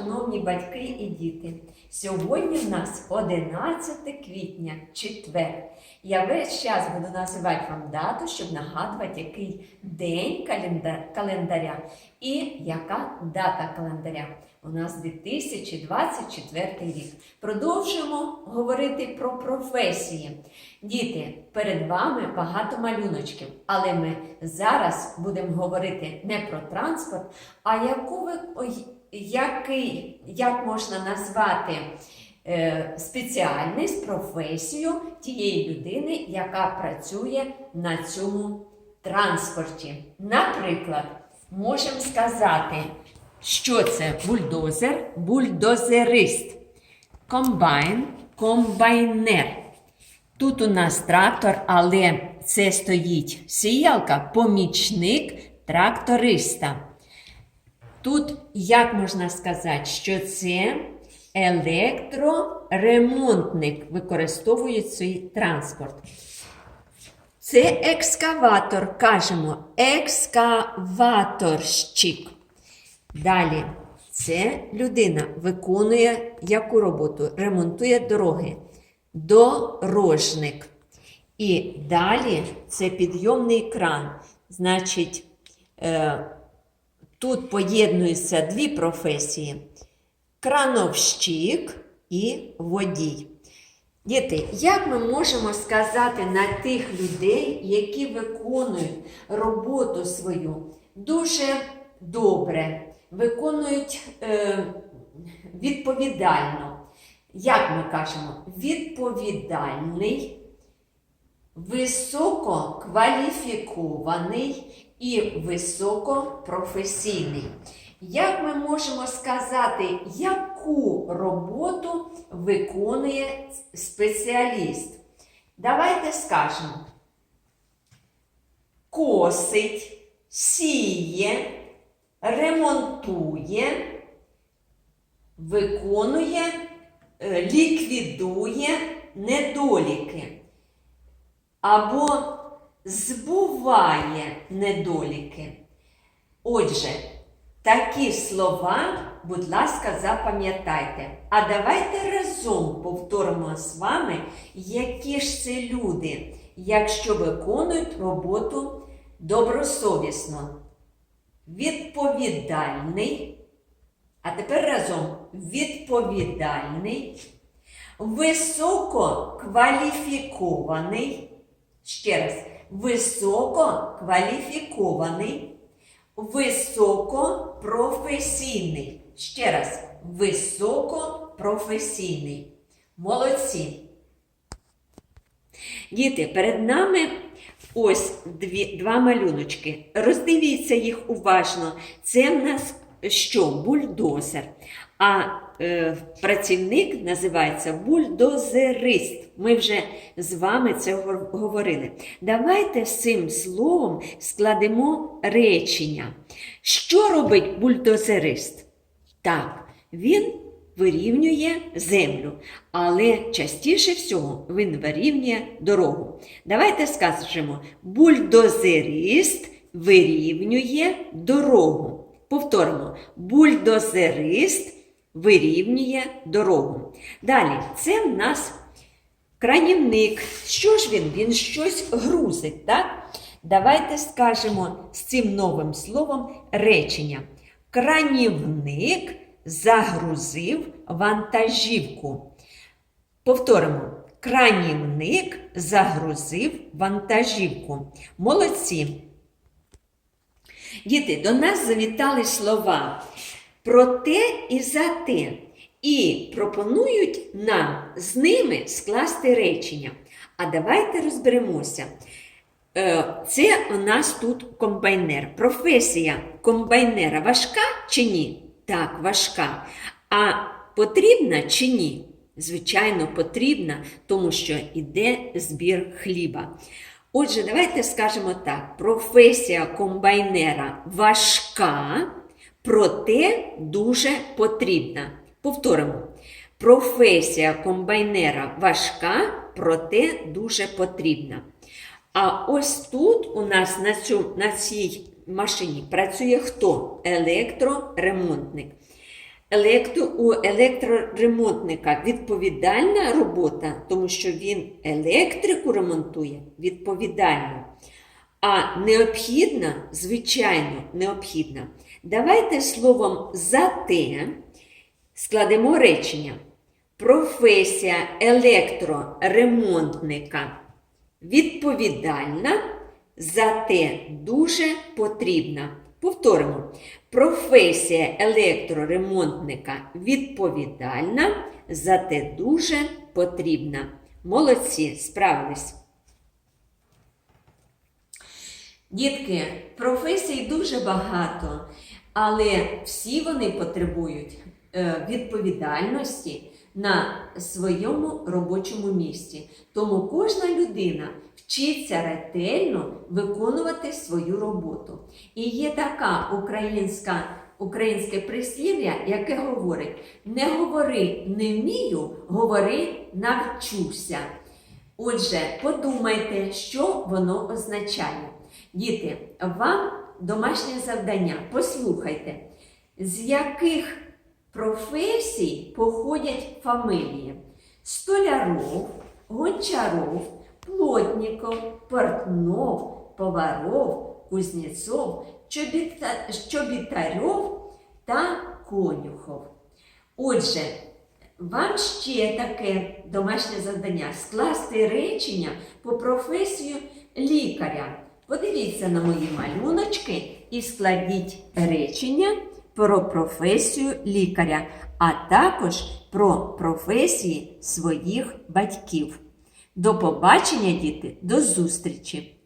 шановні батьки і діти. Сьогодні в нас 11 квітня, четвер. Я весь час буду називати вам дату, щоб нагадувати, який день календа- календаря і яка дата календаря. У нас 2024 рік. Продовжуємо говорити про професії. Діти, перед вами багато малюночків, але ми зараз будемо говорити не про транспорт, а яку ви, який, як можна назвати е, спеціальність, професію тієї людини, яка працює на цьому транспорті. Наприклад, можемо сказати, що це бульдозер, бульдозерист, комбайн, комбайнер. Тут у нас трактор, але це стоїть сіялка, помічник тракториста. Тут, як можна сказати, що це електроремонтник використовує цей транспорт. Це екскаватор, кажемо, екскаваторщик. Далі, це людина виконує яку роботу? Ремонтує дороги. Дорожник. І далі це підйомний кран. Значить, е, тут поєднуються дві професії: крановщик і водій. Діти, як ми можемо сказати на тих людей, які виконують роботу свою дуже добре, виконують е, відповідально? Як ми кажемо, відповідальний, висококваліфікований і високопрофесійний. Як ми можемо сказати, яку роботу виконує спеціаліст? Давайте скажемо: косить, сіє, ремонтує, виконує, е, ліквідує недоліки або збуває недоліки. Отже, такі слова, будь ласка, запам'ятайте. А давайте разом повторимо з вами, які ж це люди, якщо виконують роботу добросовісно. Відповідальний. А тепер разом відповідальний, висококваліфікований. Ще раз, висококваліфікований, високопрофесійний. Ще раз, високопрофесійний. Молодці. Діти, перед нами ось дві, два малюночки. Роздивіться їх уважно. Це в нас що? Бульдозер. А е, працівник називається бульдозерист. Ми вже з вами це говорили. Давайте цим словом складемо речення. Що робить бульдозерист? Так, він вирівнює землю, але частіше всього він вирівнює дорогу. Давайте скажемо: бульдозерист вирівнює дорогу. Повторимо, бульдозерист вирівнює дорогу. Далі, це в нас кранівник. Що ж він? Він щось грузить, так? Давайте скажемо з цим новим словом речення. Кранівник загрузив вантажівку. Повторимо. Кранівник загрузив вантажівку. Молодці. Діти, до нас завітали слова про те і за те. І пропонують нам з ними скласти речення. А давайте розберемося. Е, Це у нас тут комбайнер. Професія комбайнера важка чи ні? Так, важка. А потрібна чи ні? Звичайно, потрібна, тому що йде збір хліба. Отже, давайте скажемо так: професія комбайнера важка, проте дуже потрібна. Повторимо. Професія комбайнера важка, проте дуже потрібна. А ось тут у нас на, цю, на цій машині працює хто? Електроремонтник. Електро, у електроремонтника відповідальна робота, тому що він електрику ремонтує відповідально. А необхідна, звичайно, необхідна. Давайте словом зате складемо речення. Професія електроремонтника відповідальна, зате дуже потрібна. Повторимо. Професія електроремонтника відповідальна, зате дуже потрібна. Молодці, справились. Дітки, професій дуже багато, але всі вони потребують е, відповідальності на своєму робочому місці. Тому кожна людина вчиться ретельно виконувати свою роботу. І є така українська, українське прислів'я, яке говорить: не говори не вмію, говори навчуся. Отже, подумайте, що воно означає. Діти, вам домашнє завдання. Послухайте, з яких професій походять фамилії? Столяров, гончаров, плотніков, портнов, поваров, кузнєцов, чобіта... чобітарьов та конюхов. Отже, вам ще таке домашнє завдання скласти речення по професію лікаря. Подивіться на мої малюночки і складіть речення про професію лікаря, а також про професії своїх батьків. До побачення, діти, до зустрічі!